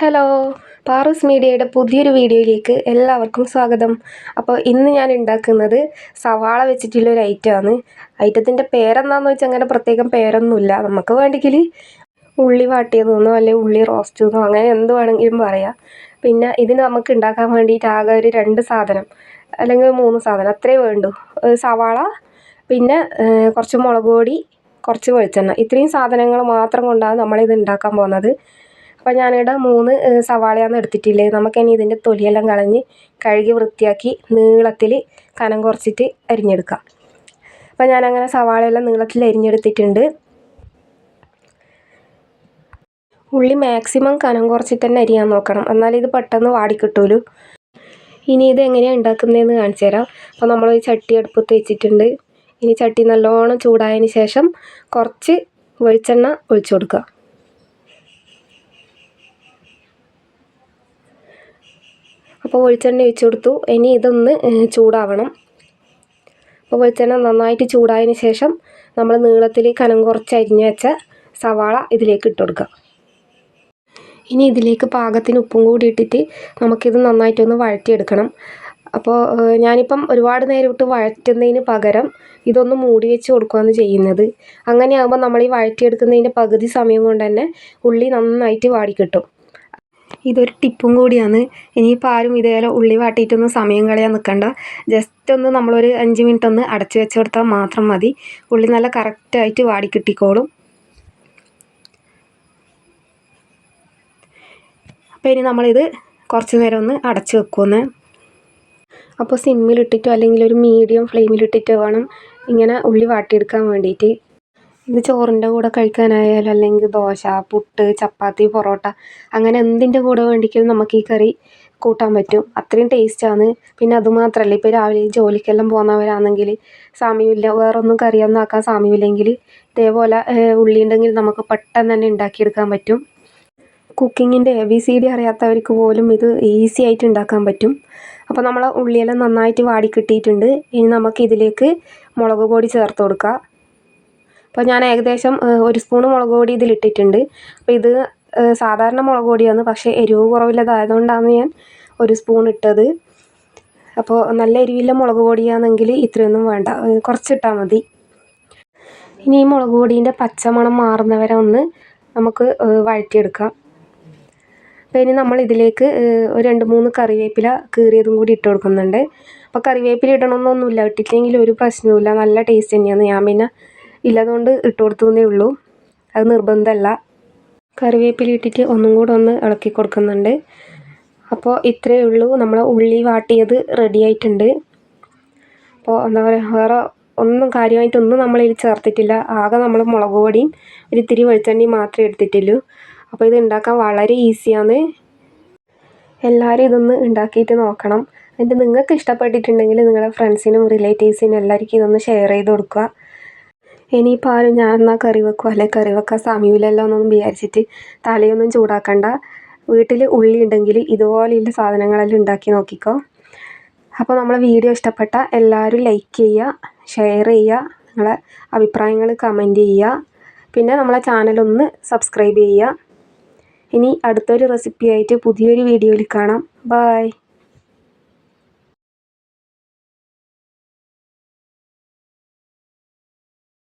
Hello പാറൂസ് മീഡിയയുടെ പുതിയൊരു വീഡിയോയിലേക്ക് എല്ലാവർക്കും സ്വാഗതം. അപ്പോൾ ഇന്ന് ഞാൻ ഉണ്ടാക്കുന്നത് സവാള വെച്ചിട്ടുള്ള ഒരു ഐറ്റമാണ് ഐറ്റത്തിന്റെ പേരെന്താണെന്ന് വെച്ചാൽ അങ്ങനെ പ്രത്യേകം പേരൊന്നുമില്ല. നമുക്ക് വേണ്ടെങ്കിൽ ഉള്ളി വാട്ടിയതെന്നോ അല്ലെങ്കിൽ ഉള്ളി റോസ്റ്റ് എന്നോ അങ്ങനെ എന്ത് വേണമെങ്കിലും പറയാം. പിന്നെ ഇതിന് നമുക്ക് ഉണ്ടാക്കാൻ വേണ്ടിയിട്ട് ആകെ ഒരു രണ്ട് സാധനം അല്ലെങ്കിൽ മൂന്ന് സാധനം അത്രേ വേണ്ടൂ. സവാള പിന്നെ കുറച്ച് മുളക് പൊടി കുറച്ച് വെളിച്ചെണ്ണ. ഇത്രയും സാധനങ്ങൾ മാത്രം കൊണ്ടാണ് നമ്മളിത് ഉണ്ടാക്കാൻ പോകുന്നത്. അപ്പോൾ ഞാനിവിടെ മൂന്ന് സവാളയാണ് എടുത്തിട്ടില്ലേ? നമുക്കിനി ഇതിന്റെ തൊലിയെല്ലാം കളഞ്ഞ് കഴുകി വൃത്തിയാക്കി നീളത്തിൽ കനം കുറച്ചിട്ട് അരിഞ്ഞെടുക്കാം. അപ്പോൾ ഞാനങ്ങനെ സവാളയെല്ലാം നീളത്തിൽ അരിഞ്ഞെടുത്തിട്ടുണ്ട്. ഉള്ളി മാക്സിമം കനം കുറച്ചിട്ട് തന്നെ അരിയാൻ നോക്കണം. എന്നാലേ ഇത് പെട്ടെന്ന് വാടിക്കിട്ടുള്ളൂ ഇനി ഇത് എങ്ങനെയാണ് ഉണ്ടാക്കുന്നതെന്ന് കാണിച്ചു തരാം. അപ്പോൾ നമ്മൾ ഈ ചട്ടി അടുപ്പത്ത് വെച്ചിട്ടുണ്ട്. ഇനി ചട്ടി നല്ലോണം ചൂടായതിന് ശേഷം കുറച്ച് വെളിച്ചെണ്ണ ഒഴിച്ചു കൊടുക്കുക. അപ്പോൾ വെളിച്ചെണ്ണ ഒഴിച്ചു കൊടുത്തു. ഇനി ഇതൊന്ന് ചൂടാവണം. അപ്പോൾ വെളിച്ചെണ്ണ നന്നായിട്ട് ചൂടായതിന് ശേഷം നമ്മൾ നീളത്തിൽ കനം കുറച്ച് അരിഞ്ഞു വെച്ച സവാള ഇതിലേക്ക് ഇട്ട് കൊടുക്കുക. ഇനി ഇതിലേക്ക് പാകത്തിന് ഉപ്പും കൂടി ഇട്ടിട്ട് നമുക്കിത് നന്നായിട്ടൊന്ന് വഴറ്റിയെടുക്കണം. അപ്പോൾ ഞാനിപ്പം ഒരുപാട് നേരം ഇട്ട് വഴറ്റുന്നതിന് പകരം ഇതൊന്ന് മൂടി വെച്ച് കൊടുക്കുകയാണ് ചെയ്യുന്നത്. അങ്ങനെയാകുമ്പോൾ നമ്മൾ ഈ വഴറ്റിയെടുക്കുന്നതിന്റെ പകുതി സമയം കൊണ്ട് തന്നെ ഉള്ളി നന്നായിട്ട് വാടിക്കിട്ടും ഇതൊരു ടിപ്പും കൂടിയാണ്. ഇനിയിപ്പോൾ ആരും ഇതേപോലെ ഉള്ളി വാട്ടിയിട്ടൊന്നും സമയം കളയാൻ നിൽക്കണ്ട ജസ്റ്റ് ഒന്ന് നമ്മളൊരു അഞ്ച് മിനിറ്റ് ഒന്ന് അടച്ചു വെച്ച് കൊടുത്താൽ മാത്രം മതി. ഉള്ളി നല്ല കറക്റ്റായിട്ട് വാടി കിട്ടിക്കോളും. അപ്പോൾ ഇനി നമ്മളിത് കുറച്ച് നേരം ഒന്ന് അടച്ചു വെക്കുമെന്ന് അപ്പോൾ സിമ്മിലിട്ടിട്ടോ അല്ലെങ്കിൽ ഒരു മീഡിയം ഫ്ലെയിമിലിട്ടിട്ടോ വേണം ഇങ്ങനെ ഉള്ളി വാട്ടിയെടുക്കാൻ വേണ്ടിയിട്ട് ഇത് ചോറിന്റെ കൂടെ കഴിക്കാനായാലും അല്ലെങ്കിൽ ദോശ പുട്ട് ചപ്പാത്തി പൊറോട്ട അങ്ങനെ എന്തിന്റെ കൂടെ വേണ്ടിക്കും നമുക്ക് ഈ കറി കൂട്ടാൻ പറ്റും. അത്രയും ടേസ്റ്റാണ് പിന്നെ അതുമാത്രമല്ല ഇപ്പോൾ രാവിലെ ജോലിക്കെല്ലാം പോകുന്നവരാണെങ്കിൽ സമയമില്ല വേറൊന്നും കറിയൊന്നും ആക്കാൻ സമയമില്ലെങ്കിൽ ഇതേപോലെ ഉള്ളി ഉണ്ടെങ്കിൽ നമുക്ക് പെട്ടെന്ന് തന്നെ ഉണ്ടാക്കിയെടുക്കാൻ പറ്റും. കുക്കിങ്ങിന്റെ എ ബി സി ഡി അറിയാത്തവർക്ക് പോലും ഇത് ഈസി ആയിട്ട് ഉണ്ടാക്കാൻ പറ്റും. അപ്പോൾ നമ്മൾ ഉള്ളിയെല്ലാം നന്നായിട്ട് വാടി കിട്ടിയിട്ടുണ്ട്. ഇനി നമുക്ക് ഇതിലേക്ക് മുളക് പൊടി ചേർത്ത് കൊടുക്കുക അപ്പോൾ ഞാൻ ഏകദേശം ഒരു സ്പൂൺ മുളക് പൊടി ഇതിലിട്ടിട്ടുണ്ട് അപ്പോൾ ഇത് സാധാരണ മുളക് പൊടിയാണ് പക്ഷേ എരിവ് കുറവില്ലതായതുകൊണ്ടാണ് ഞാൻ ഒരു സ്പൂൺ ഇട്ടത്. അപ്പോൾ നല്ല എരിവില്ല മുളക് പൊടിയാണെങ്കിൽ ഇത്രയൊന്നും വേണ്ട കുറച്ചിട്ടാൽ മതി. ഇനി ഈ മുളക് പൊടീന്റെ പച്ചമണം മാറുന്നവരെ ഒന്ന് നമുക്ക് വഴറ്റിയെടുക്കാം. അപ്പോൾ ഇനി നമ്മൾ ഇതിലേക്ക് ഒരു രണ്ട് മൂന്ന് കറിവേപ്പില കീറിയതും കൂടി ഇട്ട് കൊടുക്കുന്നുണ്ട്. അപ്പോൾ കറിവേപ്പില ഇടണമെന്നൊന്നുമില്ല ഇട്ടില്ലെങ്കിൽ ഒരു പ്രശ്നവുമില്ല നല്ല ടേസ്റ്റ് തന്നെയാണ്. ഞാൻ പിന്നെ ഇല്ലതുകൊണ്ട് ഇട്ട് കൊടുത്തു ഉള്ളൂ. അത് നിർബന്ധമല്ല. കറിവേപ്പില ഇട്ടിട്ട് ഒന്നും കൂടെ ഒന്ന് ഇളക്കി കൊടുക്കുന്നുണ്ട്. അപ്പോൾ ഇത്രയേ ഉള്ളൂ. നമ്മൾ ഉള്ളി വാട്ടിയത് റെഡി ആയിട്ടുണ്ട്. അപ്പോൾ എന്താ പറയുക വേറെ ഒന്നും കാര്യമായിട്ടൊന്നും നമ്മളിതിൽ ചേർത്തിട്ടില്ല. ആകെ നമ്മൾ മുളക് പൊടിയും ഒരു ഇത്തിരി വെളിച്ചെണ്ണയും മാത്രമേ എടുത്തിട്ടുള്ളൂ. അപ്പോൾ ഇത് ഉണ്ടാക്കാൻ വളരെ ഈസിയാണ്. എല്ലാവരും ഇതൊന്ന് ഉണ്ടാക്കിയിട്ട് നോക്കണം. എന്നിട്ട് നിങ്ങൾക്ക് ഇഷ്ടപ്പെട്ടിട്ടുണ്ടെങ്കിൽ നിങ്ങളുടെ ഫ്രണ്ട്സിനും റിലേറ്റീവ്സിനും എല്ലാവർക്കും ഇതൊന്ന് ഷെയർ ചെയ്ത് കൊടുക്കുക. ഇനിയിപ്പോൾ ആരും ഞാൻ എന്നാൽ കറി വെക്കുക അല്ലെങ്കിൽ കറി വെക്കാൻ സമയമില്ലല്ലോ എന്നൊന്നും വിചാരിച്ചിട്ട് തലയൊന്നും ചൂടാക്കണ്ട. വീട്ടിൽ ഉള്ളി ഉണ്ടെങ്കിൽ ഇതുപോലെയുള്ള സാധനങ്ങളെല്ലാം ഉണ്ടാക്കി നോക്കിക്കോ. അപ്പോൾ നമ്മളെ വീഡിയോ ഇഷ്ടപ്പെട്ട എല്ലാവരും ലൈക്ക് ചെയ്യുക ഷെയർ ചെയ്യുക നിങ്ങളെ അഭിപ്രായങ്ങൾ കമന്റ് ചെയ്യുക. പിന്നെ നമ്മളെ ചാനലൊന്ന് സബ്സ്ക്രൈബ് ചെയ്യുക. ഇനി അടുത്തൊരു റെസിപ്പിയായിട്ട് പുതിയൊരു വീഡിയോയിൽ കാണാം. ബായ്